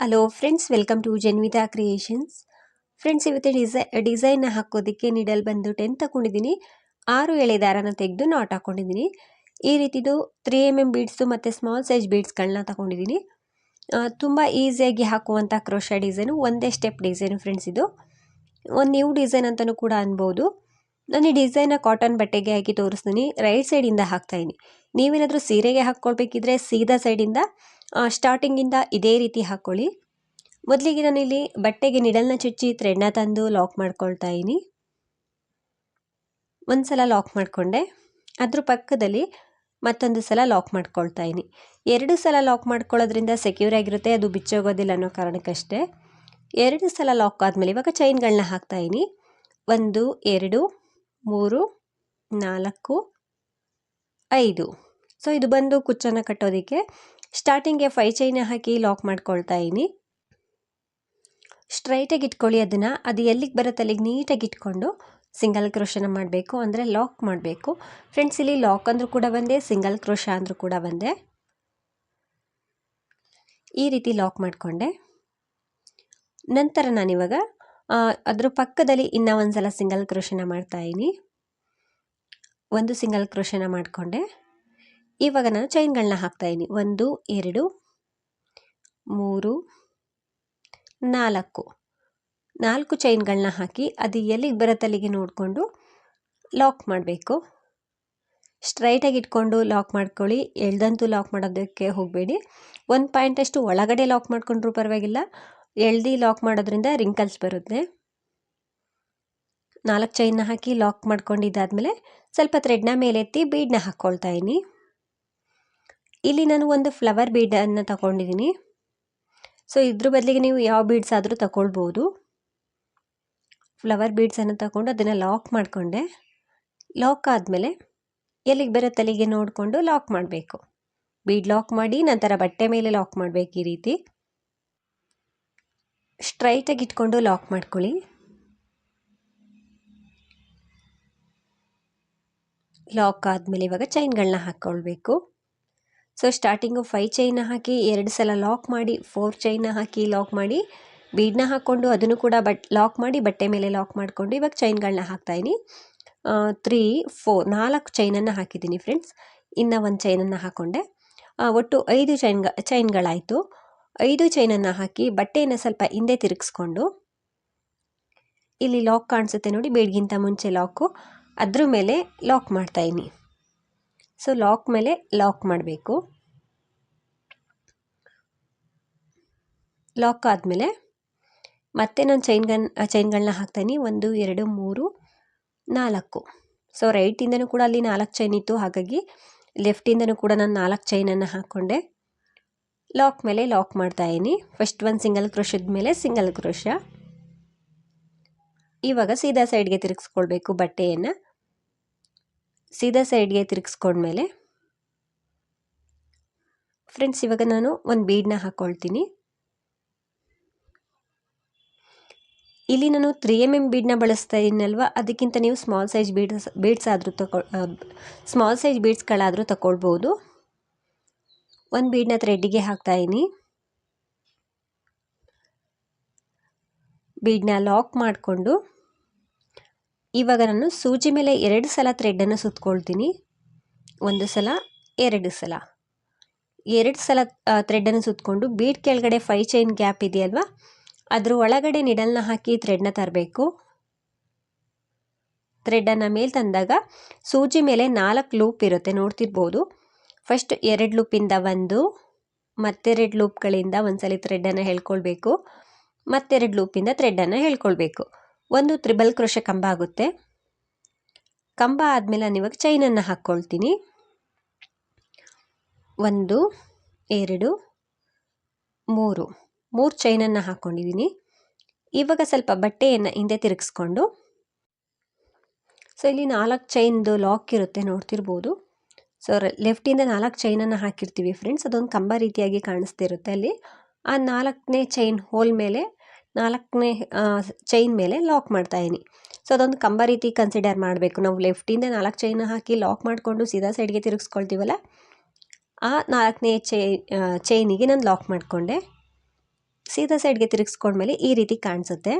Hello friends welcome to Janvitha creations friends ಇವತ್ತು ಡಿಸೈ design ಹಾಕೋದಕ್ಕೆ ನಿಡಲ್ ಬಂದು ಟೆನ್ ತಗೊಂಡಿದ್ದೀನಿ ಆರು ಎಳೆ ದಾರನ ತೆಗೆದು ನಾಟ್ ಹಾಕ್ಕೊಂಡಿದ್ದೀನಿ ಈ ರೀತಿದು ತ್ರೀ ಎಂ ಎಂ ಬೀಡ್ಸು ಮತ್ತು ಸ್ಮಾಲ್ ಸೈಜ್ ಬೀಡ್ಸ್ಗಳನ್ನ ತಗೊಂಡಿದ್ದೀನಿ ತುಂಬ ಈಸಿಯಾಗಿ ಹಾಕುವಂಥ ಕ್ರೋಶ ಡಿಸೈನು ಒಂದೇ ಸ್ಟೆಪ್ ಡಿಸೈನು ಫ್ರೆಂಡ್ಸ್ ಇದು. ಒಂದು ನ್ಯೂ ಡಿಸೈನ್ ಅಂತಲೂ ಕೂಡ ಅನ್ಬೋದು. ನಾನು ಈ ಡಿಸೈನ ಕಾಟನ್ ಬಟ್ಟೆಗೆ ಹಾಕಿ ತೋರಿಸ್ತೀನಿ. ರೈಟ್ ಸೈಡಿಂದ ಹಾಕ್ತಾಯಿನಿ ನೀವೇನಾದರೂ ಸೀರೆಗೆ ಹಾಕ್ಕೊಳ್ಬೇಕಿದ್ರೆ ಸೀದಾ ಸೈಡಿಂದ ಸ್ಟಾರ್ಟಿಂಗಿಂದ ಇದೇ ರೀತಿ ಹಾಕ್ಕೊಳ್ಳಿ. ಮೊದಲಿಗೆ ನಾನಿಲ್ಲಿ ಬಟ್ಟೆಗೆ ನಿಡಲ್ನ ಚುಚ್ಚಿ ಥ್ರೆಡ್ನ ತಂದು ಲಾಕ್ ಮಾಡ್ಕೊಳ್ತಾ ಇದ್ದೀನಿ ಒಂದು ಸಲ ಲಾಕ್ ಮಾಡಿಕೊಂಡೆ. ಅದ್ರ ಪಕ್ಕದಲ್ಲಿ ಮತ್ತೊಂದು ಸಲ ಲಾಕ್ ಮಾಡ್ಕೊಳ್ತಾ ಇದ್ದೀನಿ ಎರಡು ಸಲ ಲಾಕ್ ಮಾಡ್ಕೊಳ್ಳೋದ್ರಿಂದ ಸೆಕ್ಯೂರ್ ಆಗಿರುತ್ತೆ, ಅದು ಬಿಚ್ಚೋಗೋದಿಲ್ಲ ಅನ್ನೋ ಕಾರಣಕ್ಕಷ್ಟೇ. ಎರಡು ಸಲ ಲಾಕ್ ಆದಮೇಲೆ ಇವಾಗ ಚೈನ್ಗಳನ್ನ ಹಾಕ್ತಾಯಿನಿ ಒಂದು, ಎರಡು ಮೂರು, ನಾಲ್ಕು, ಐದು. ಸೊ ಇದು ಬಂದು ಕುಚ್ಚನ್ನು ಕಟ್ಟೋದಕ್ಕೆ ಸ್ಟಾರ್ಟಿಂಗ್ಗೆ ಫೈ ಚೈನ ಹಾಕಿ ಲಾಕ್ ಮಾಡ್ಕೊಳ್ತಾ ಇದ್ದೀನಿ. ಸ್ಟ್ರೈಟಾಗಿ ಇಟ್ಕೊಳ್ಳಿ ಅದನ್ನು. ಅದು ಎಲ್ಲಿಗೆ ಬರುತ್ತೆ ಅಲ್ಲಿಗೆ ನೀಟಾಗಿ ಇಟ್ಕೊಂಡು ಸಿಂಗಲ್ ಕ್ರೋಶನ ಮಾಡಬೇಕು. ಅಂದರೆ ಲಾಕ್ ಮಾಡಬೇಕು. ಫ್ರೆಂಡ್ಸ್ ಇಲ್ಲಿ ಲಾಕ್ ಅಂದರೂ ಕೂಡ ಬಂದೆ ಸಿಂಗಲ್ ಕ್ರೋಶ ಅಂದರೂ ಕೂಡ ಬಂದೆ. ಈ ರೀತಿ ಲಾಕ್ ಮಾಡಿಕೊಂಡೆ. ನಂತರ ನಾನಿವಾಗ ಅದ್ರ ಪಕ್ಕದಲ್ಲಿ ಇನ್ನೂ ಒಂದು ಸಲ ಸಿಂಗಲ್ ಕ್ರೋಶನ ಮಾಡ್ತಾಯಿದ್ದೀನಿ ಒಂದು ಸಿಂಗಲ್ ಕ್ರೋಶನ ಮಾಡಿಕೊಂಡೆ. ಇವಾಗ ನಾನು ಚೈನ್ಗಳನ್ನ ಹಾಕ್ತಾಯಿದ್ದೀನಿ ಒಂದು, ಎರಡು, ಮೂರು, ನಾಲ್ಕು. ನಾಲ್ಕು ಚೈನ್ಗಳನ್ನ ಹಾಕಿ ಅದು ಎಲ್ಲಿಗೆ ಬರತ್ತಲ್ಲಿಗೆ ನೋಡಿಕೊಂಡು ಲಾಕ್ ಮಾಡಬೇಕು. ಸ್ಟ್ರೈಟಾಗಿ ಇಟ್ಕೊಂಡು ಲಾಕ್ ಮಾಡ್ಕೊಳ್ಳಿ. ಎಳ್ದಂತೂ ಲಾಕ್ ಮಾಡೋದಕ್ಕೆ ಹೋಗಬೇಡಿ. ಒಂದು ಪಾಯಿಂಟಷ್ಟು ಒಳಗಡೆ ಲಾಕ್ ಮಾಡಿಕೊಂಡ್ರೂ ಪರವಾಗಿಲ್ಲ. ಎಳ್ದು ಲಾಕ್ ಮಾಡೋದ್ರಿಂದ ರಿಂಕಲ್ಸ್ ಬರುತ್ತೆ. ನಾಲ್ಕು ಚೈನ್ನ ಹಾಕಿ ಲಾಕ್ ಮಾಡ್ಕೊಂಡಿದ್ದಾದಮೇಲೆ ಸ್ವಲ್ಪ ಥ್ರೆಡ್ನ ಮೇಲೆತ್ತಿ ಬೀಡನ್ನ ಹಾಕ್ಕೊಳ್ತಾ ಇದ್ದೀನಿ. ಇಲ್ಲಿ ನಾನು ಒಂದು ಫ್ಲವರ್ ಬೀಡನ್ನು ತಗೊಂಡಿದ್ದೀನಿ. ಸೊ ಇದ್ರ ಬದಲಿಗೆ ನೀವು ಯಾವ ಬೀಡ್ಸ್ ಆದರೂ ತಗೊಳ್ಬೋದು. ಫ್ಲವರ್ ಬೀಡ್ಸನ್ನು ತಗೊಂಡು ಅದನ್ನು ಲಾಕ್ ಮಾಡಿಕೊಂಡೆ. ಲಾಕ್ ಆದಮೇಲೆ ಎಲ್ಲಿಗೆ ಬರೋ ತಲೆಗೆ ನೋಡಿಕೊಂಡು ಲಾಕ್ ಮಾಡಬೇಕು. ಬೀಡ್ ಲಾಕ್ ಮಾಡಿ ನಂತರ ಬಟ್ಟೆ ಮೇಲೆ ಲಾಕ್ ಮಾಡಬೇಕು ಈ ರೀತಿ. ಸ್ಟ್ರೈಟಾಗಿ ಇಟ್ಕೊಂಡು ಲಾಕ್ ಮಾಡ್ಕೊಳ್ಳಿ. ಲಾಕ್ ಆದಮೇಲೆ ಇವಾಗ ಚೈನ್ಗಳನ್ನ ಹಾಕ್ಕೊಳ್ಬೇಕು ಸೊ ಸ್ಟಾರ್ಟಿಂಗು ಫೈವ್ ಚೈನ ಹಾಕಿ, ಎರಡು ಸಲ ಲಾಕ್ ಮಾಡಿ ಫೋರ್ ಚೈನ ಹಾಕಿ ಲಾಕ್ ಮಾಡಿ ಬೀಡನ್ನ ಹಾಕ್ಕೊಂಡು ಅದನ್ನು ಕೂಡ ಬಟ್, ಲಾಕ್ ಮಾಡಿ, ಬಟ್ಟೆ ಮೇಲೆ ಲಾಕ್ ಮಾಡಿಕೊಂಡು ಇವಾಗ ಚೈನ್ಗಳನ್ನ ಹಾಕ್ತಾಯಿನಿ ತ್ರೀ ಫೋರ್ ನಾಲ್ಕು ಚೈನನ್ನು ಹಾಕಿದ್ದೀನಿ ಫ್ರೆಂಡ್ಸ್ ಇನ್ನು ಒಂದು ಚೈನನ್ನು ಹಾಕ್ಕೊಂಡೆ ಒಟ್ಟು ಐದು ಚೈನ್ಗ ಚೈನ್ಗಳಾಯಿತು ಐದು ಚೈನನ್ನು ಹಾಕಿ ಬಟ್ಟೆಯನ್ನು ಸ್ವಲ್ಪ ಹಿಂದೆ ತಿರುಗಿಸ್ಕೊಂಡು ಇಲ್ಲಿ ಲಾಕ್ ಕಾಣಿಸುತ್ತೆ ನೋಡಿ, ಬೇಡ್ಗಿಂತ ಮುಂಚೆ ಲಾಕು. ಅದ್ರ ಮೇಲೆ ಲಾಕ್ ಮಾಡ್ತಾಯಿನಿ ಸೊ, ಲಾಕ್ ಮೇಲೆ ಲಾಕ್ ಮಾಡಬೇಕು. ಲಾಕ್ ಆದಮೇಲೆ ಮತ್ತೆ ನಾನು ಚೈನ್ಗನ್ ಚೈನ್ಗಳನ್ನ ಹಾಕ್ತಾಯಿನಿ ಒಂದು, ಎರಡು, ಮೂರು, ನಾಲ್ಕು. ಸೊ, ರೈಟಿಂದನೂ ಕೂಡ ಅಲ್ಲಿ ನಾಲ್ಕು ಚೈನ್ ಇತ್ತು. ಹಾಗಾಗಿ ಲೆಫ್ಟಿಂದನೂ ಕೂಡ ನಾನು ನಾಲ್ಕು ಚೈನನ್ನು ಹಾಕ್ಕೊಂಡೆ. ಲಾಕ್ ಮೇಲೆ ಲಾಕ್ ಮಾಡ್ತಾ ಇದ್ದೀನಿ ಫಸ್ಟ್ ಒಂದು ಸಿಂಗಲ್ ಕ್ರೋಶದ ಮೇಲೆ ಸಿಂಗಲ್ ಕ್ರೋಶ ಇವಾಗ ಸೀದಾ ಸೈಡ್ಗೆ ತಿರುಗಿಸ್ಕೊಳ್ಬೇಕು ಬಟ್ಟೆಯನ್ನು. ಸೀದಾ ಸೈಡ್ಗೆ ತಿರುಗಿಸ್ಕೊಂಡ್ಮೇಲೆ ಫ್ರೆಂಡ್ಸ್ ಇವಾಗ ನಾನು ಒಂದು ಬೀಡನ್ನ ಹಾಕ್ಕೊಳ್ತೀನಿ ಇಲ್ಲಿ ನಾನು ತ್ರೀ ಎಂ ಎಂ ಬೀಡನ್ನ ಬಳಸ್ತಾ ಇದ್ದೀನಲ್ವ ಅದಕ್ಕಿಂತ ನೀವು ಸ್ಮಾಲ್ ಸೈಜ್ ಬೀಡ್ಸ್ ಬೀಡ್ಸ್ ಆದರೂ ತಗೊ ಸ್ಮಾಲ್ ಸೈಜ್ ಬೀಡ್ಸ್ಗಳಾದರೂ ತಗೊಳ್ಬೋದು ಒಂದು ಬೀಡನ್ನ ಥ್ರೆಡ್ಡಿಗೆ ಇದ್ದೀನಿ ಬೀಡನ್ನ ಲಾಕ್ ಮಾಡಿಕೊಂಡು ಇವಾಗ ನಾನು ಸೂಜಿ ಮೇಲೆ ಎರಡು ಸಲ ಥ್ರೆಡ್ಡನ್ನು ಸುತ್ಕೊಳ್ತೀನಿ. ಒಂದು ಸಲ, ಎರಡು ಸಲ. ಎರಡು ಸಲ ಥ್ರೆಡ್ಡನ್ನು ಸುತ್ತಕೊಂಡು ಬೀಡ್ ಕೆಳಗಡೆ ಫೈ ಚೈನ್ ಗ್ಯಾಪ್ ಇದೆಯಲ್ವಾ? ಅದ್ರ ಒಳಗಡೆ ನಿಡಲ್ನ ಹಾಕಿ ಥ್ರೆಡ್ನ ತರಬೇಕು. ಥ್ರೆಡ್ಡನ್ನು ಮೇಲೆ ತಂದಾಗ ಸೂಜಿ ಮೇಲೆ ನಾಲ್ಕು ಲೂಪ್ ಇರುತ್ತೆ, ನೋಡ್ತಿರ್ಬೋದು. ಫಸ್ಟ್ ಎರಡು ಲೂಪಿಂದ ಒಂದು, ಮತ್ತೆರಡು ಲೂಪ್ಗಳಿಂದ ಒಂದ್ಸಲಿ ಥ್ರೆಡ್ಡನ್ನು ಹೇಳ್ಕೊಳ್ಬೇಕು. ಮತ್ತೆರಡು ಲೂಪಿಂದ ಥ್ರೆಡ್ಡನ್ನು ಹೇಳ್ಕೊಳ್ಬೇಕು. ಒಂದು ತ್ರಿಬಲ್ ಕ್ರೋಶ ಕಂಬ ಆಗುತ್ತೆ. ಕಂಬ ಆದಮೇಲೆ ನಾನು ಇವಾಗ ಚೈನನ್ನು ಹಾಕ್ಕೊಳ್ತೀನಿ ಒಂದು, ಎರಡು, ಮೂರು. ಮೂರು ಚೈನನ್ನು ಹಾಕ್ಕೊಂಡಿದ್ದೀನಿ ಇವಾಗ ಸ್ವಲ್ಪ ಬಟ್ಟೆಯನ್ನು ಹಿಂದೆ ತಿರುಗಿಸ್ಕೊಂಡು. ಸೊ ಇಲ್ಲಿ ನಾಲ್ಕು ಚೈನ್ದು ಲಾಕ್ ಇರುತ್ತೆ ನೋಡ್ತಿರ್ಬೋದು. ಸೊ ಲೆಫ್ಟಿಂದ ನಾಲ್ಕು ಚೈನನ್ನು ಹಾಕಿರ್ತೀವಿ ಫ್ರೆಂಡ್ಸ್ ಅದೊಂದು ಕಂಬ ರೀತಿಯಾಗಿ ಕಾಣಿಸ್ತಿರುತ್ತೆ ಅಲ್ಲಿ. ಆ ನಾಲ್ಕನೇ ಚೈನ್ ಹೋಲ್ ಮೇಲೆ, ನಾಲ್ಕನೇ ಚೈನ್ ಮೇಲೆ ಲಾಕ್ ಮಾಡ್ತಾಯಿದ್ದೀನಿ ಸೊ ಅದೊಂದು ಕಂಬ ರೀತಿ ಕನ್ಸಿಡರ್ ಮಾಡಬೇಕು. ನಾವು ಲೆಫ್ಟಿಂದ ನಾಲ್ಕು ಚೈನ್ ಹಾಕಿ ಲಾಕ್ ಮಾಡಿಕೊಂಡು ಸೀದಾ ಸೈಡ್ಗೆ ತಿರುಗಿಸ್ಕೊಳ್ತೀವಲ್ಲ? ಆ ನಾಲ್ಕನೇ ಚೈ ಚೈನಿಗೆ ನಾನು ಲಾಕ್ ಮಾಡಿಕೊಂಡೆ. ಸೀದಾ ಸೈಡ್ಗೆ ತಿರುಗಿಸ್ಕೊಂಡ್ಮೇಲೆ ಈ ರೀತಿ ಕಾಣಿಸುತ್ತೆ.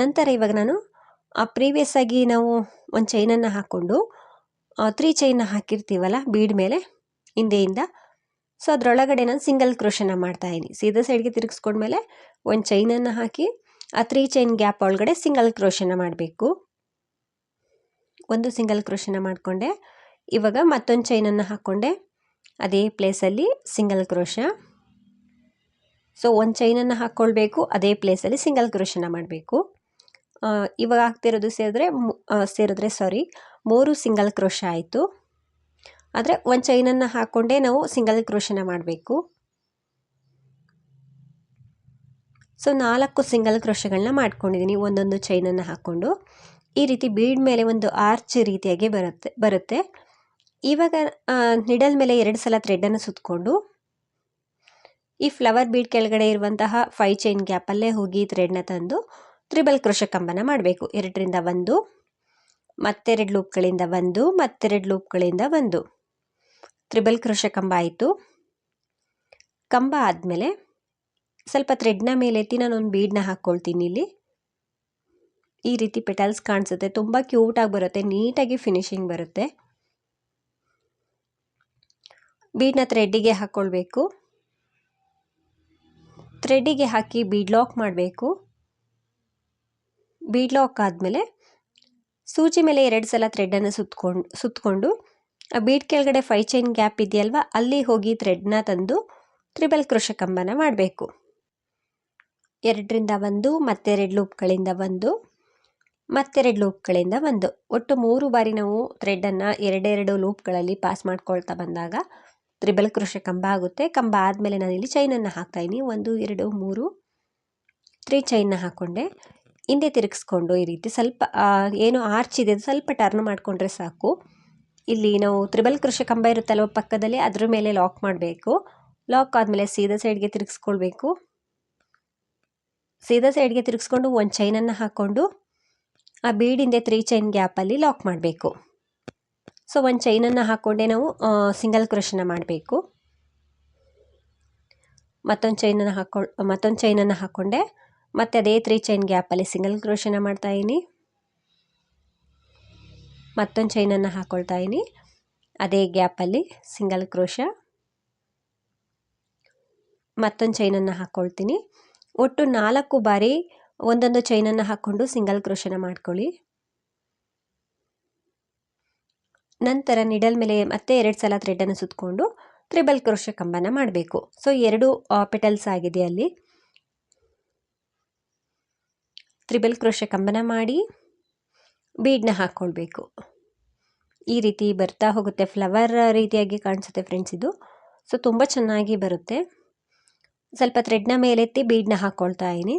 ನಂತರ ಇವಾಗ ನಾನು ಪ್ರೀವಿಯಸ್ ಆಗಿ ನಾವು ಒಂದು ಚೈನನ್ನು ಹಾಕ್ಕೊಂಡು ತ್ರೀ ಚೈನ್ನ ಹಾಕಿರ್ತೀವಲ್ಲ ಬೀಡ್ ಮೇಲೆ, ಹಿಂದೆಯಿಂದ. ಸೊ ಅದರೊಳಗಡೆ ನಾನು ಸಿಂಗಲ್ ಕ್ರೋಶನ ಮಾಡ್ತಾ ಇದ್ದೀನಿ ಸೀದಾ ಸೈಡ್ಗೆ ತಿರುಗಿಸ್ಕೊಂಡ್ಮೇಲೆ ಒಂದು ಚೈನನ್ನು ಹಾಕಿ, ಆ ತ್ರೀ ಚೈನ್ ಗ್ಯಾಪ್ ಒಳಗಡೆ ಸಿಂಗಲ್ ಕ್ರೋಶನ ಮಾಡಬೇಕು. ಒಂದು ಸಿಂಗಲ್ ಕ್ರೋಷನ ಮಾಡಿಕೊಂಡೆ. ಇವಾಗ ಮತ್ತೊಂದು ಚೈನನ್ನು ಹಾಕ್ಕೊಂಡೆ ಅದೇ ಪ್ಲೇಸಲ್ಲಿ ಸಿಂಗಲ್ ಕ್ರೋಶ ಸೊ ಒಂದು ಚೈನನ್ನು ಹಾಕ್ಕೊಳ್ಬೇಕು ಅದೇ ಪ್ಲೇಸಲ್ಲಿ ಸಿಂಗಲ್ ಕ್ರೋಶನ ಮಾಡಬೇಕು. ಇವಾಗ ಆಗ್ತಿರೋದು ಸೇರಿದ್ರೆ ಸೇರಿದ್ರೆ ಸಾರಿ ಮೂರು ಸಿಂಗಲ್ ಕ್ರೋಶ ಆಯಿತು. ಆದರೆ ಒಂದು ಚೈನನ್ನು ಹಾಕ್ಕೊಂಡೇ ನಾವು ಸಿಂಗಲ್ ಕ್ರೋಶನ ಮಾಡಬೇಕು. ಸೊ ನಾಲ್ಕು ಸಿಂಗಲ್ ಕ್ರೋಶಗಳನ್ನ ಮಾಡ್ಕೊಂಡಿದ್ದೀನಿ ಒಂದೊಂದು ಚೈನನ್ನು ಹಾಕ್ಕೊಂಡು ಈ ರೀತಿ ಬೀಡ್ ಮೇಲೆ ಒಂದು ಆರ್ಚ್ ರೀತಿಯಾಗಿ ಬರುತ್ತೆ ಬರುತ್ತೆ. ಇವಾಗ ನಿಡಲ್ ಮೇಲೆ ಎರಡು ಸಲ ಥ್ರೆಡನ್ನು ಸುತ್ತಕೊಂಡು ಈ ಫ್ಲವರ್ ಬೀಡ್ ಕೆಳಗಡೆ ಇರುವಂತಹ ಫೈ ಚೈನ್ ಗ್ಯಾಪಲ್ಲೇ ಹೋಗಿ ಥ್ರೆಡ್ನ ತಂದು ತ್ರಿಬಲ್ ಕ್ರೋಶ ಕಂಬನ ಮಾಡಬೇಕು. ಎರಡರಿಂದ ಒಂದು, ಮತ್ತೆರಡು ಲೂಪ್ಗಳಿಂದ ಒಂದು, ಮತ್ತೆರಡು ಲೂಪ್ಗಳಿಂದ ಒಂದು. ತ್ರಿಬಲ್ ಕ್ರೋಶ ಕಂಬ ಆಯಿತು. ಕಂಬ ಆದಮೇಲೆ ಸ್ವಲ್ಪ ಥ್ರೆಡ್ನ ಮೇಲೆ ಎತ್ತಿ ನಾನೊಂದು ಬೀಡನ್ನ ಹಾಕ್ಕೊಳ್ತೀನಿ ಇಲ್ಲಿ. ಈ ರೀತಿ ಪೆಟಲ್ಸ್ ಕಾಣಿಸುತ್ತೆ. ತುಂಬ ಕ್ಯೂಟಾಗಿ ಬರುತ್ತೆ. ನೀಟಾಗಿ ಫಿನಿಶಿಂಗ್ ಬರುತ್ತೆ. ಬೀಡ್ನ ಥ್ರೆಡ್ಡಿಗೆ ಹಾಕ್ಕೊಳ್ಬೇಕು ಥ್ರೆಡ್ಡಿಗೆ ಹಾಕಿ ಬೀಡ್ ಲಾಕ್ ಮಾಡಬೇಕು. ಬೀಡ್ ಲಾಕ್ ಆದಮೇಲೆ ಸೂಜಿ ಮೇಲೆ ಎರಡು ಸಲ ಥ್ರೆಡ್ಡನ್ನು ಸುತ್ತಕೊಂಡು ಸುತ್ತಕೊಂಡು ಆ ಬೀಡ್ ಕೆಳಗಡೆ ಫೈ ಚೈನ್ ಗ್ಯಾಪ್ ಇದೆಯಲ್ವ, ಅಲ್ಲಿ ಹೋಗಿ ಥ್ರೆಡ್ನ ತಂದು ತ್ರಿಬಲ್ ಕೃಷ ಕಂಬನ ಮಾಡಬೇಕು. ಎರಡರಿಂದ ಒಂದು ಮತ್ತೆರಡು ಲೂಪ್ಗಳಿಂದ ಒಂದು ಮತ್ತೆರಡು ಲೂಪ್ಗಳಿಂದ ಒಂದು. ಒಟ್ಟು ಮೂರು ಬಾರಿ ನಾವು ಥ್ರೆಡ್ಡನ್ನು ಎರಡೆರಡು ಲೂಪ್ಗಳಲ್ಲಿ ಪಾಸ್ ಮಾಡ್ಕೊಳ್ತಾ ಬಂದಾಗ ತ್ರಿಬಲ್ ಕೃಷ ಕಂಬ ಆಗುತ್ತೆ. ಕಂಬ ಆದಮೇಲೆ ನಾನಿಲ್ಲಿ ಚೈನನ್ನು ಹಾಕ್ತಾಯಿನಿ ಒಂದು, ಎರಡು, ಮೂರು ತ್ರೀ ಚೈನ್ನ ಹಾಕ್ಕೊಂಡೆ ಹಿಂದೆ ತಿರುಗಿಸ್ಕೊಂಡು ಈ ರೀತಿ ಸ್ವಲ್ಪ ಏನು ಆರ್ಚ್ ಇದೆ ಸ್ವಲ್ಪ ಟರ್ನ್ ಮಾಡಿಕೊಂಡ್ರೆ ಸಾಕು. ಇಲ್ಲಿ ನಾವು ತ್ರಿಬಲ್ ಕೃಷಿ ಕಂಬ ಇರುತ್ತಲ್ಲ ಪಕ್ಕದಲ್ಲಿ, ಅದ್ರ ಮೇಲೆ ಲಾಕ್ ಮಾಡಬೇಕು. ಲಾಕ್ ಆದಮೇಲೆ ಸೀದಾ ಸೈಡ್ಗೆ ತಿರುಗಿಸ್ಕೊಳ್ಬೇಕು. ಸೀದಾ ಸೈಡ್ಗೆ ತಿರುಗಿಸ್ಕೊಂಡು ಒಂದು ಚೈನನ್ನು ಹಾಕ್ಕೊಂಡು ಆ ಬೀಡಿಂದೆ ತ್ರೀ ಚೈನ್ ಗ್ಯಾಪಲ್ಲಿ ಲಾಕ್ ಮಾಡಬೇಕು. ಸೊ ಒಂದು ಚೈನನ್ನು ಹಾಕ್ಕೊಂಡೆ ನಾವು ಸಿಂಗಲ್ ಕ್ರೋಶನ ಮಾಡಬೇಕು. ಮತ್ತೊಂದು ಚೈನನ್ನು ಹಾಕ್ಕೊಂಡು ಮತ್ತೊಂದು ಚೈನನ್ನು ಹಾಕ್ಕೊಂಡೆ ಮತ್ತು ಅದೇ ತ್ರೀ ಚೈನ್ ಗ್ಯಾಪಲ್ಲಿ ಸಿಂಗಲ್ ಕ್ರೋಶನ ಮಾಡ್ತಾಯಿನಿ ಮತ್ತೊಂದು ಚೈನನ್ನು ಹಾಕ್ಕೊಳ್ತಾ ಇದ್ದೀನಿ. ಅದೇ ಗ್ಯಾಪಲ್ಲಿ ಸಿಂಗಲ್ ಕ್ರೋಶ ಮತ್ತೊಂದು ಚೈನನ್ನು ಹಾಕ್ಕೊಳ್ತೀನಿ ಒಟ್ಟು ನಾಲ್ಕು ಬಾರಿ ಒಂದೊಂದು ಚೈನನ್ನು ಹಾಕ್ಕೊಂಡು ಸಿಂಗಲ್ ಕ್ರೋಶನ ಮಾಡ್ಕೊಳ್ಳಿ. ನಂತರ ನಿಡಲ್ ಮೇಲೆ ಮತ್ತೆ ಎರಡು ಸಲ ಥ್ರೆಡನ್ನು ಸುತ್ತಕೊಂಡು ತ್ರಿಬಲ್ ಕ್ರೋಶ ಕಂಬನ ಮಾಡಬೇಕು. ಸೊ ಎರಡು ಪೆಟಲ್ಸ್ ಆಗಿದೆ ಅಲ್ಲಿ? ತ್ರಿಬಲ್ ಕ್ರೋಶ ಕಂಬನ ಮಾಡಿ ಬೀಡ್ನ ಹಾಕ್ಕೊಳ್ಬೇಕು. ಈ ರೀತಿ ಬರ್ತಾ ಹೋಗುತ್ತೆ. ಫ್ಲವರ್ ರೀತಿಯಾಗಿ ಕಾಣಿಸುತ್ತೆ ಫ್ರೆಂಡ್ಸ್ ಇದು. ಸೊ, ತುಂಬ ಚೆನ್ನಾಗಿ ಬರುತ್ತೆ. ಸ್ವಲ್ಪ ಥ್ರೆಡ್ನ ಮೇಲೆತ್ತಿ ಬೀಡ್ನ ಹಾಕ್ಕೊಳ್ತಾ ಇದ್ದೀನಿ.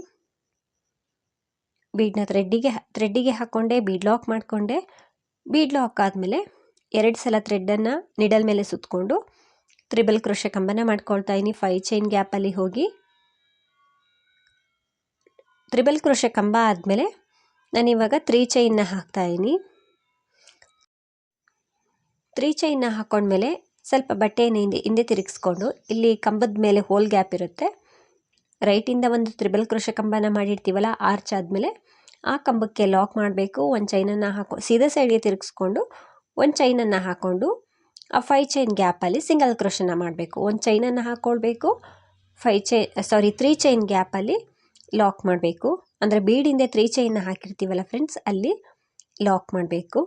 ಬೀಡ್ನ ಥ್ರೆಡ್ಡಿಗೆ ಥ್ರೆಡ್ಡಿಗೆ ಹಾಕ್ಕೊಂಡೆ ಬೀಡ್ ಲಾಕ್ ಮಾಡಿಕೊಂಡೆ. ಬೀಡ್ ಲಾಕ್ ಆದಮೇಲೆ ಎರಡು ಸಲ ಥ್ರೆಡ್ಡನ್ನು ನಿಡಲ್ ಮೇಲೆ ಸುತ್ತಕೊಂಡು ತ್ರಿಬಲ್ ಕ್ರೋಶ ಕಂಬನ ಮಾಡ್ಕೊಳ್ತಾ ಇದ್ದೀನಿ. ಫೈವ್ ಚೈನ್ ಗ್ಯಾಪಲ್ಲಿ ಹೋಗಿ. ತ್ರಿಬಲ್ ಕ್ರೋಷೆ ಕಂಬ ಆದಮೇಲೆ ನಾನಿವಾಗ ತ್ರೀ ಚೈನ್ನ ಹಾಕ್ತಾಯಿದ್ದೀನಿ ತ್ರೀ ಚೈನ್ನ ಹಾಕ್ಕೊಂಡ್ಮೇಲೆ ಸ್ವಲ್ಪ ಬಟ್ಟೆಯನ್ನು ಹಿಂದೆ ಹಿಂದೆ ತಿರುಗಿಸ್ಕೊಂಡು ಇಲ್ಲಿ ಕಂಬದ ಮೇಲೆ ಹೋಲ್ ಗ್ಯಾಪ್ ಇರುತ್ತೆ. ರೈಟಿಂದ ಒಂದು ತ್ರಿಬಲ್ ಕ್ರೋಷೆ ಕಂಬನ ಮಾಡಿರ್ತೀವಲ್ಲ ಆರ್ಚ್ ಆದಮೇಲೆ ಆ ಕಂಬಕ್ಕೆ ಲಾಕ್ ಮಾಡಬೇಕು, ಒಂದು ಚೈನನ್ನು ಹಾಕೊ, ಸೀದಾ ಸೈಡ್ಗೆ ತಿರುಗಿಸ್ಕೊಂಡು ಒಂದು ಚೈನನ್ನು ಹಾಕ್ಕೊಂಡು ಆ ಫೈ ಚೈನ್ ಗ್ಯಾಪಲ್ಲಿ ಸಿಂಗಲ್ ಕ್ರೋಶನ ಮಾಡಬೇಕು. ಒಂದು ಚೈನನ್ನು ಹಾಕ್ಕೊಳ್ಬೇಕು ಫೈ ಚೈ ಸಾರಿ ತ್ರೀ ಚೈನ್ ಗ್ಯಾಪಲ್ಲಿ ಲಾಕ್ ಮಾಡಬೇಕು. ಅಂದರೆ ಬೀಡಿಂದ ತ್ರೀ ಚೈನ್ನ ಹಾಕಿರ್ತೀವಲ್ಲ ಫ್ರೆಂಡ್ಸ್ ಅಲ್ಲಿ ಲಾಕ್ ಮಾಡಬೇಕು.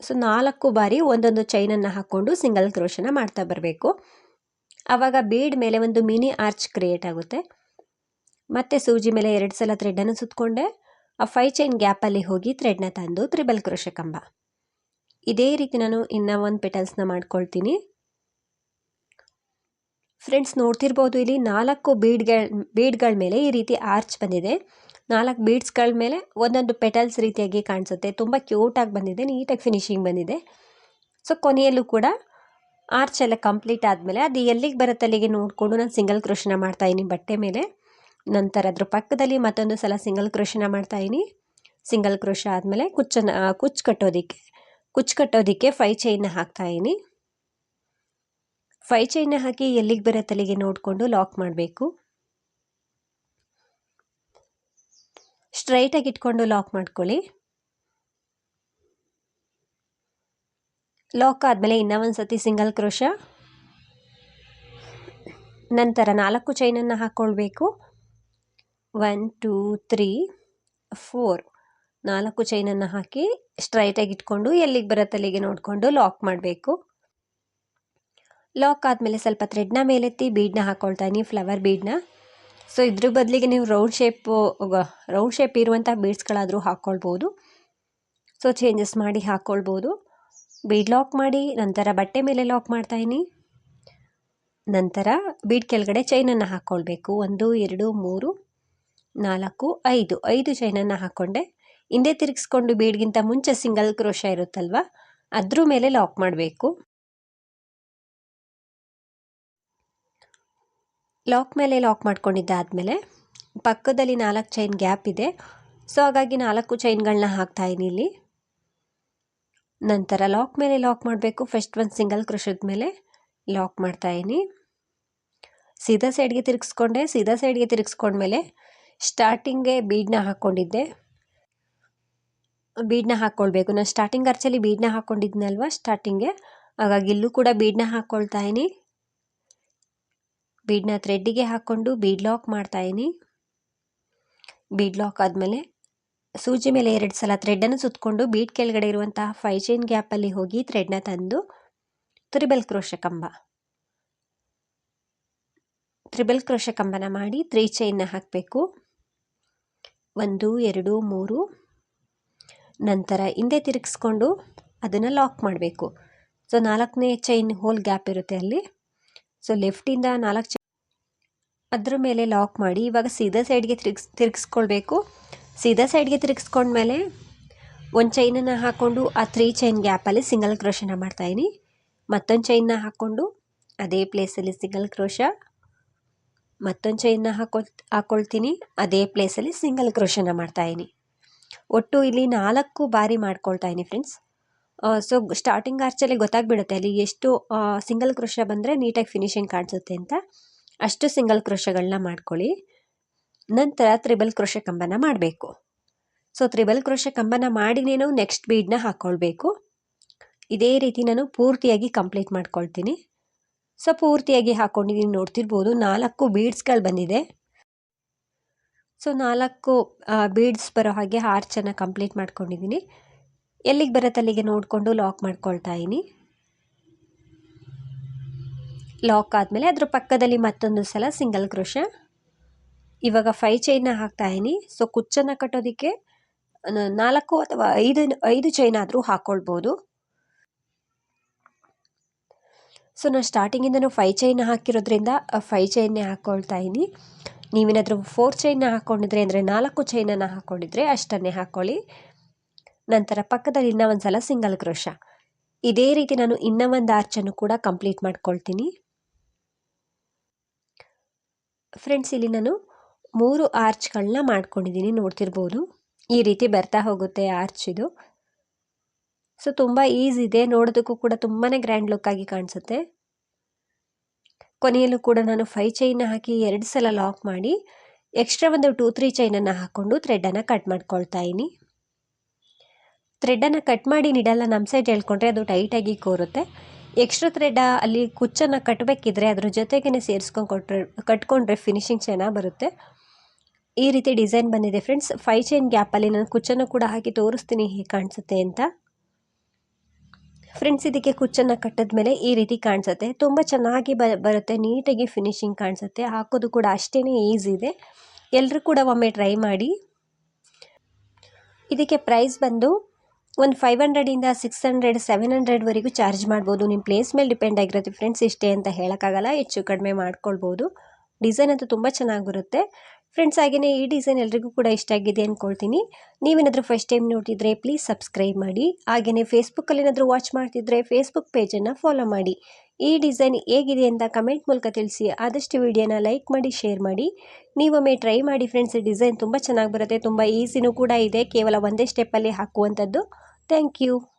ಸೊ ನಾಲ್ಕು ಬಾರಿ ಒಂದೊಂದು ಚೈನನ್ನು ಹಾಕ್ಕೊಂಡು ಸಿಂಗಲ್ ಕ್ರೋಶನ ಮಾಡ್ತಾ ಬರಬೇಕು. ಆವಾಗ ಬೀಡ್ ಮೇಲೆ ಒಂದು ಮಿನಿ ಆರ್ಚ್ ಕ್ರಿಯೇಟ್ ಆಗುತ್ತೆ. ಮತ್ತೆ ಸೂಜಿ ಮೇಲೆ ಎರಡು ಸಲ ಥ್ರೆಡನ್ನು ಸುತ್ತಕೊಂಡೆ ಆ ಫೈ ಚೈನ್ ಗ್ಯಾಪಲ್ಲಿ ಹೋಗಿ ಥ್ರೆಡ್ನ ತಂದು ತ್ರಿಬಲ್ ಕ್ರೋಶ ಕಂಬ. ಇದೇ ರೀತಿ ನಾನು ಇನ್ನೂ ಒಂದು ಪೆಟಲ್ಸ್ನ ಮಾಡ್ಕೊಳ್ತೀನಿ. ಫ್ರೆಂಡ್ಸ್, ನೋಡ್ತಿರ್ಬೋದು ಇಲ್ಲಿ ನಾಲ್ಕು ಬೀಡ್ಗಳ ಬೀಡ್ಗಳ ಮೇಲೆ ಈ ರೀತಿ ಆರ್ಚ್ ಬಂದಿದೆ. ನಾಲ್ಕು ಬೀಡ್ಸ್ಗಳ ಮೇಲೆ ಒಂದೊಂದು ಪೆಟಲ್ಸ್ ರೀತಿಯಾಗಿ ಕಾಣಿಸುತ್ತೆ. ತುಂಬ ಕ್ಯೂಟಾಗಿ ಬಂದಿದೆ, ನೀಟಾಗಿ ಫಿನಿಶಿಂಗ್ ಬಂದಿದೆ. ಸೊ, ಕೊನೆಯಲ್ಲೂ ಕೂಡ ಆರ್ಚ್ ಎಲ್ಲ ಕಂಪ್ಲೀಟ್ ಆದಮೇಲೆ ಅದು ಎಲ್ಲಿಗೆ ಬರುತ್ತೆ ಅಲ್ಲಿಗೆ ನೋಡಿಕೊಂಡು ನಾನು ಸಿಂಗಲ್ ಕ್ರೋಶನ ಮಾಡ್ತಾಯಿದ್ದೀನಿ ಬಟ್ಟೆ ಮೇಲೆ. ನಂತರ ಅದ್ರ ಪಕ್ಕದಲ್ಲಿ ಮತ್ತೊಂದು ಸಲ ಸಿಂಗಲ್ ಕ್ರೋಶನ ಮಾಡ್ತಾಯಿದ್ದೀನಿ ಸಿಂಗಲ್ ಕೃಷಿ ಆದಮೇಲೆ ಕುಚ್ಚನ್ನು ಕುಚ್ಚು ಕಟ್ಟೋದಕ್ಕೆ ಕುಚ್ಚು ಕಟ್ಟೋದಕ್ಕೆ ಫೈ ಚೈನ್ನ ಹಾಕ್ತಾಯಿದ್ದೀನಿ ಫೈ ಚೈನ್ನ ಹಾಕಿ ಎಲ್ಲಿಗೆ ಬರೋ ತಲೆಗೆ ನೋಡಿಕೊಂಡು ಲಾಕ್ ಮಾಡಬೇಕು. ಸ್ಟ್ರೈಟಾಗಿ ಇಟ್ಕೊಂಡು ಲಾಕ್ ಮಾಡ್ಕೊಳ್ಳಿ. ಲಾಕ್ ಆದಮೇಲೆ ಇನ್ನೂ ಒಂದು ಸತಿ ಸಿಂಗಲ್ ಕ್ರೋಶ ನಂತರ ನಾಲ್ಕು ಚೈನನ್ನು ಹಾಕ್ಕೊಳ್ಬೇಕು ಒನ್ ಟೂ ತ್ರೀ ಫೋರ್ ನಾಲ್ಕು ಚೈನನ್ನು ಹಾಕಿ ಸ್ಟ್ರೈಟಾಗಿ ಇಟ್ಕೊಂಡು ಎಲ್ಲಿಗೆ ಬರೋ ತಲೆಗೆ ನೋಡಿಕೊಂಡು ಲಾಕ್ ಮಾಡಬೇಕು. ಲಾಕ್ ಆದಮೇಲೆ ಸ್ವಲ್ಪ ಥ್ರೆಡ್ನ ಮೇಲೆತ್ತಿ ಬೀಡ್ನ ಹಾಕ್ಕೊಳ್ತಾ ಇದ್ದೀನಿ ಫ್ಲವರ್ ಬೀಡ್ನ ಸೊ ಇದ್ರ ಬದಲಿಗೆ ನೀವು ರೌಂಡ್ ಶೇಪು ರೌಂಡ್ ಶೇಪ್ ಇರುವಂಥ ಬೀಡ್ಸ್ಗಳಾದರೂ ಹಾಕ್ಕೊಳ್ಬೋದು ಸೊ ಚೇಂಜಸ್ ಮಾಡಿ ಹಾಕ್ಕೊಳ್ಬೋದು ಬೀಡ್ ಲಾಕ್ ಮಾಡಿ, ನಂತರ ಬಟ್ಟೆ ಮೇಲೆ ಲಾಕ್ ಮಾಡ್ತಾಯಿನಿ ನಂತರ ಬೀಡ್ ಕೆಳಗಡೆ ಚೈನನ್ನು ಹಾಕ್ಕೊಳ್ಬೇಕು ಒಂದು, ಎರಡು, ಮೂರು, ನಾಲ್ಕು, ಐದು. ಐದು ಚೈನನ್ನು ಹಾಕ್ಕೊಂಡೆ ಹಿಂದೆ ತಿರುಗಿಸ್ಕೊಂಡು ಬೀಡ್ಗಿಂತ ಮುಂಚೆ ಸಿಂಗಲ್ ಕ್ರೋಶ ಇರುತ್ತಲ್ವ, ಅದ್ರ ಮೇಲೆ ಲಾಕ್ ಮಾಡಬೇಕು. ಲಾಕ್ ಮೇಲೆ ಲಾಕ್ ಮಾಡ್ಕೊಂಡಿದ್ದಾದಮೇಲೆ ಪಕ್ಕದಲ್ಲಿ ನಾಲ್ಕು ಚೈನ್ ಗ್ಯಾಪ್ ಇದೆ. ಸೊ ಹಾಗಾಗಿ ನಾಲ್ಕು ಚೈನ್ಗಳನ್ನ ಹಾಕ್ತಾಯಿನಿ ಇಲ್ಲಿ. ನಂತರ ಲಾಕ್ ಮೇಲೆ ಲಾಕ್ ಮಾಡಬೇಕು. ಫಸ್ಟ್ ಒಂದು ಸಿಂಗಲ್ ಕ್ರೋಶದ ಮೇಲೆ ಲಾಕ್ ಮಾಡ್ತಾಯಿದ್ದೀನಿ ಸೀದಾ ಸೈಡ್ಗೆ ತಿರುಗಿಸ್ಕೊಂಡೆ. ಸೀದಾ ಸೈಡ್ಗೆ ತಿರುಗಿಸ್ಕೊಂಡ್ಮೇಲೆ ಸ್ಟಾರ್ಟಿಂಗ್ಗೆ ಬೀಡನ್ನ ಹಾಕ್ಕೊಂಡಿದ್ದೆ ಬೀಡನ್ನ ಹಾಕ್ಕೊಳ್ಬೇಕು ನಾನು ಸ್ಟಾರ್ಟಿಂಗ್ ಅರ್ಚಲ್ಲಿ ಬೀಡನ್ನ ಹಾಕ್ಕೊಂಡಿದ್ನಲ್ವ ಸ್ಟಾರ್ಟಿಂಗ್ಗೆ ಹಾಗಾಗಿ ಇಲ್ಲೂ ಕೂಡ ಬೀಡನ್ನ ಹಾಕ್ಕೊಳ್ತಾಯಿನಿ ಬೀಡನ್ನ ಥ್ರೆಡ್ಡಿಗೆ ಹಾಕ್ಕೊಂಡು ಬೀಡ್ ಲಾಕ್ ಮಾಡ್ತಾಯಿನಿ ಬೀಡ್ ಲಾಕ್ ಆದಮೇಲೆ ಸೂಜಿ ಮೇಲೆ ಎರಡು ಸಲ ಥ್ರೆಡ್ಡನ್ನು ಸುತ್ತಕೊಂಡು ಬೀಡ್ ಕೆಳಗಡೆ ಇರುವಂತಹ ಫೈ ಚೈನ್ ಗ್ಯಾಪಲ್ಲಿ ಹೋಗಿ ಥ್ರೆಡ್ನ ತಂದು ತ್ರಿಬಲ್ ಕ್ರೋಶ ಕಂಬ. ತ್ರಿಬಲ್ ಕ್ರೋಶ ಕಂಬನ ಮಾಡಿ ತ್ರೀ ಚೈನ್ನ ಹಾಕಬೇಕು. ಒಂದು, ಎರಡು, ಮೂರು. ನಂತರ ಹಿಂದೆ ತಿರುಗಿಸ್ಕೊಂಡು ಅದನ್ನು ಲಾಕ್ ಮಾಡಬೇಕು. ಸೊ ನಾಲ್ಕನೇ ಚೈನ್ ಹೋಲ್ ಗ್ಯಾಪ್ ಇರುತ್ತೆ ಅಲ್ಲಿ. ಸೊ ಲೆಫ್ಟಿಂದ ನಾಲ್ಕು ಚೈ ಅದ್ರ ಮೇಲೆ ಲಾಕ್ ಮಾಡಿ, ಇವಾಗ ಸೀದಾ ಸೈಡ್ಗೆ ತಿರ್ಗ್ಸ್ ತಿರ್ಗಿಸ್ಕೊಳ್ಬೇಕು. ಸೀದಾ ಸೈಡ್ಗೆ ತಿರುಗಿಸ್ಕೊಂಡ್ಮೇಲೆ ಒಂದು ಚೈನನ್ನು ಹಾಕ್ಕೊಂಡು ಆ ತ್ರೀ ಚೈನ್ ಗ್ಯಾಪಲ್ಲಿ ಸಿಂಗಲ್ ಕ್ರೋಶನ ಮಾಡ್ತಾಯಿನಿ ಮತ್ತೊಂದು ಚೈನ್ನ ಹಾಕ್ಕೊಂಡು ಅದೇ ಪ್ಲೇಸಲ್ಲಿ ಸಿಂಗಲ್ ಕ್ರೋಶ ಮತ್ತೊಂದು ಚೈನ್ನ ಹಾಕೊ ಹಾಕ್ಕೊಳ್ತೀನಿ ಅದೇ ಪ್ಲೇಸಲ್ಲಿ ಸಿಂಗಲ್ ಕ್ರೋಶನ ಮಾಡ್ತಾಯಿನಿ ಒಟ್ಟು ಇಲ್ಲಿ ನಾಲ್ಕು ಬಾರಿ ಮಾಡ್ಕೊಳ್ತಾಯಿನಿ ಫ್ರೆಂಡ್ಸ್ ಸೊ ಸ್ಟಾರ್ಟಿಂಗ್ ಆರ್ಚಲ್ಲಿ ಗೊತ್ತಾಗ್ಬಿಡುತ್ತೆ ಅಲ್ಲಿ ಎಷ್ಟು ಸಿಂಗಲ್ ಕ್ರೋಶ ಬಂದರೆ ನೀಟಾಗಿ ಫಿನಿಶಿಂಗ್ ಕಾಣಿಸುತ್ತೆ ಅಂತ. ಅಷ್ಟು ಸಿಂಗಲ್ ಕ್ರೋಶಗಳನ್ನ ಮಾಡ್ಕೊಳ್ಳಿ. ನಂತರ ತ್ರಿಬಲ್ ಕ್ರೋಶ ಕಂಬನ ಮಾಡಬೇಕು. ಸೊ ತ್ರಿಬಲ್ ಕ್ರೋಶ ಕಂಬನ ಮಾಡಿ ನಾವು ನೆಕ್ಸ್ಟ್ ಬೀಡನ್ನ ಹಾಕ್ಕೊಳ್ಬೇಕು ಇದೇ ರೀತಿ ನಾನು ಪೂರ್ತಿಯಾಗಿ ಕಂಪ್ಲೀಟ್ ಮಾಡ್ಕೊಳ್ತೀನಿ. ಸೊ ಪೂರ್ತಿಯಾಗಿ ಹಾಕ್ಕೊಂಡಿದ್ದೀನಿ ನೋಡ್ತಿರ್ಬೋದು, ನಾಲ್ಕು ಬೀಡ್ಸ್ಗಳು ಬಂದಿದೆ. ಸೊ ನಾಲ್ಕು ಬೀಡ್ಸ್ ಬರೋ ಹಾಗೆ ಆರ್ಚನ್ನು ಕಂಪ್ಲೀಟ್ ಮಾಡ್ಕೊಂಡಿದ್ದೀನಿ ಎಲ್ಲಿಗೆ ಬರುತ್ತೆ ಅಲ್ಲಿಗೆ ನೋಡಿಕೊಂಡು ಲಾಕ್ ಮಾಡ್ಕೊಳ್ತಾ ಇದ್ದೀನಿ ಲಾಕ್ ಆದಮೇಲೆ ಅದರ ಪಕ್ಕದಲ್ಲಿ ಮತ್ತೊಂದು ಸಲ ಸಿಂಗಲ್ ಕ್ರೋಶ ಇವಾಗ ಫೈ ಚೈನ್ನ ಹಾಕ್ತಾ ಇದ್ದೀನಿ ಸೊ ಕುಚ್ಚನ್ನು ಕಟ್ಟೋದಕ್ಕೆ ನಾಲ್ಕು ಅಥವಾ ಐದು ಐದು ಚೈನ್ ಆದರೂ ಹಾಕ್ಕೊಳ್ಬೋದು ಸೊ ನಾನು ಸ್ಟಾರ್ಟಿಂಗಿಂದನೂ ಫೈ ಚೈನ್ ಹಾಕಿರೋದ್ರಿಂದ ಫೈ ಚೈನ್ನೇ ಹಾಕ್ಕೊಳ್ತಾ ಇದ್ದೀನಿ ನೀವೇನಾದರೂ ಫೋರ್ ಚೈನ್ನ ಹಾಕ್ಕೊಂಡಿದ್ರೆ ಅಂದರೆ ನಾಲ್ಕು ಚೈನನ್ನು ಹಾಕ್ಕೊಂಡಿದ್ರೆ ಅಷ್ಟನ್ನೇ ಹಾಕ್ಕೊಳ್ಳಿ ನಂತರ ಪಕ್ಕದಲ್ಲಿ ಇನ್ನೂ ಒಂದು ಸಲ ಸಿಂಗಲ್ ಕ್ರೋಶ. ಇದೇ ರೀತಿ ನಾನು ಇನ್ನೂ ಒಂದು ಆರ್ಚನ್ನು ಕೂಡ ಕಂಪ್ಲೀಟ್ ಮಾಡ್ಕೊಳ್ತೀನಿ. ಫ್ರೆಂಡ್ಸ್ ಇಲ್ಲಿ ನಾನು ಮೂರು ಆರ್ಚ್ಗಳನ್ನ ಮಾಡ್ಕೊಂಡಿದ್ದೀನಿ, ನೋಡ್ತಿರ್ಬೋದು. ಈ ರೀತಿ ಬರ್ತಾ ಹೋಗುತ್ತೆ ಆರ್ಚ್ ಇದು. ಸೊ ತುಂಬ ಈಸಿ ಇದೆ. ನೋಡೋದಕ್ಕೂ ಕೂಡ ತುಂಬಾ ಗ್ರ್ಯಾಂಡ್ ಲುಕ್ ಆಗಿ ಕಾಣಿಸುತ್ತೆ. ಕೊನೆಯಲ್ಲೂ ಕೂಡ ನಾನು ಫೈ ಚೈನ್ನ ಹಾಕಿ ಎರಡು ಸಲ ಲಾಕ್ ಮಾಡಿ ಎಕ್ಸ್ಟ್ರಾ ಒಂದು ಟೂ ತ್ರೀ ಚೈನನ್ನು ಹಾಕ್ಕೊಂಡು ಥ್ರೆಡ್ಡನ್ನು ಕಟ್ ಮಾಡ್ಕೊಳ್ತಾ ಇದ್ದೀನಿ. ಥ್ರೆಡನ್ನು ಕಟ್ ಮಾಡಿ ನೀಡಲ್ಲ ನಮ್ಮ ಸೈಡ್ ಹೇಳ್ಕೊಂಡ್ರೆ ಅದು ಟೈಟಾಗಿ ಕೋರುತ್ತೆ. ಎಕ್ಸ್ಟ್ರಾ ಥ್ರೆಡ್ ಅಲ್ಲಿ ಕುಚ್ಚನ್ನು ಕಟ್ಟಬೇಕಿದ್ರೆ ಅದ್ರ ಜೊತೆಗೇ ಸೇರಿಸ್ಕೊಂಡು ಕೊಟ್ಟರೆ ಕಟ್ಕೊಂಡ್ರೆ ಫಿನಿಶಿಂಗ್ ಚೆನ್ನಾಗಿ ಬರುತ್ತೆ. ಈ ರೀತಿ ಡಿಸೈನ್ ಬಂದಿದೆ ಫ್ರೆಂಡ್ಸ್ ಫೈ ಚೈನ್ ಗ್ಯಾಪಲ್ಲಿ ನಾನು ಕುಚ್ಚನ್ನು ಕೂಡ ಹಾಕಿ ತೋರಿಸ್ತೀನಿ ಹೇಗೆ ಕಾಣಿಸುತ್ತೆ ಅಂತ. ಫ್ರೆಂಡ್ಸ್ ಇದಕ್ಕೆ ಕುಚ್ಚನ್ನು ಕಟ್ಟಿದ ಮೇಲೆ ಈ ರೀತಿ ಕಾಣಿಸುತ್ತೆ. ತುಂಬ ಚೆನ್ನಾಗಿ ಬ, ಬರುತ್ತೆ, ನೀಟಾಗಿ ಫಿನಿಶಿಂಗ್ ಕಾಣಿಸುತ್ತೆ. ಹಾಕೋದು ಕೂಡ ಅಷ್ಟೇ ಈಸಿ ಇದೆ. ಎಲ್ಲರೂ ಕೂಡ ಒಮ್ಮೆ ಟ್ರೈ ಮಾಡಿ. ಇದಕ್ಕೆ ಪ್ರೈಸ್ ಬಂದು ಒಂದು ಫೈವ್ ಹಂಡ್ರೆಡಿಂದ ಸಿಕ್ಸ್ ಹಂಡ್ರೆಡ್ ಸೆವೆನ್ ಹಂಡ್ರೆಡ್ವರೆಗೂ ಚಾರ್ಜ್ ಮಾಡ್ಬೋದು. ನಿಮ್ಮ ಪ್ಲೇಸ್ ಮೇಲೆ ಡಿಪೆಂಡ್ ಆಗಿರುತ್ತೆ ಫ್ರೆಂಡ್ಸ್ ಇಷ್ಟೇ ಅಂತ ಹೇಳೋಕ್ಕಾಗಲ್ಲ, ಹೆಚ್ಚು ಕಡಿಮೆ ಮಾಡ್ಕೊಳ್ಬೋದು. ಡಿಸೈನ್ ಅಂತೂ ತುಂಬ ಚೆನ್ನಾಗಿ ಬರುತ್ತೆ ಫ್ರೆಂಡ್ಸ್ ಹಾಗೆಯೇ ಈ ಡಿಸೈನ್ ಎಲ್ರಿಗೂ ಕೂಡ ಇಷ್ಟ ಆಗಿದೆ ಅಂದ್ಕೊಳ್ತೀನಿ ನೀವೇನಾದರೂ ಫಸ್ಟ್ ಟೈಮ್ ನೋಡ್ತಿದ್ರೆ ಪ್ಲೀಸ್ ಸಬ್ಸ್ಕ್ರೈಬ್ ಮಾಡಿ. ಹಾಗೆಯೇ ಫೇಸ್ಬುಕ್ಕಲ್ಲಿ ಏನಾದರೂ ವಾಚ್ ಮಾಡ್ತಿದ್ರೆ ಫೇಸ್ಬುಕ್ ಪೇಜನ್ನು ಫಾಲೋ ಮಾಡಿ. ಈ ಡಿಸೈನ್ ಹೇಗಿದೆ ಅಂತ ಕಮೆಂಟ್ ಮೂಲಕ ತಿಳಿಸಿ. ಆದಷ್ಟು ವಿಡಿಯೋನ ಲೈಕ್ ಮಾಡಿ, ಶೇರ್ ಮಾಡಿ. ನೀವೊಮ್ಮೆ ಟ್ರೈ ಮಾಡಿ ಫ್ರೆಂಡ್ಸ್, ಡಿಸೈನ್ ತುಂಬ ಚೆನ್ನಾಗಿ ಬರುತ್ತೆ, ತುಂಬ ಈಸಿನೂ ಕೂಡ ಇದೆ. ಕೇವಲ ಒಂದೇ ಸ್ಟೆಪ್ಪಲ್ಲಿ ಹಾಕುವಂಥದ್ದು. Thank you.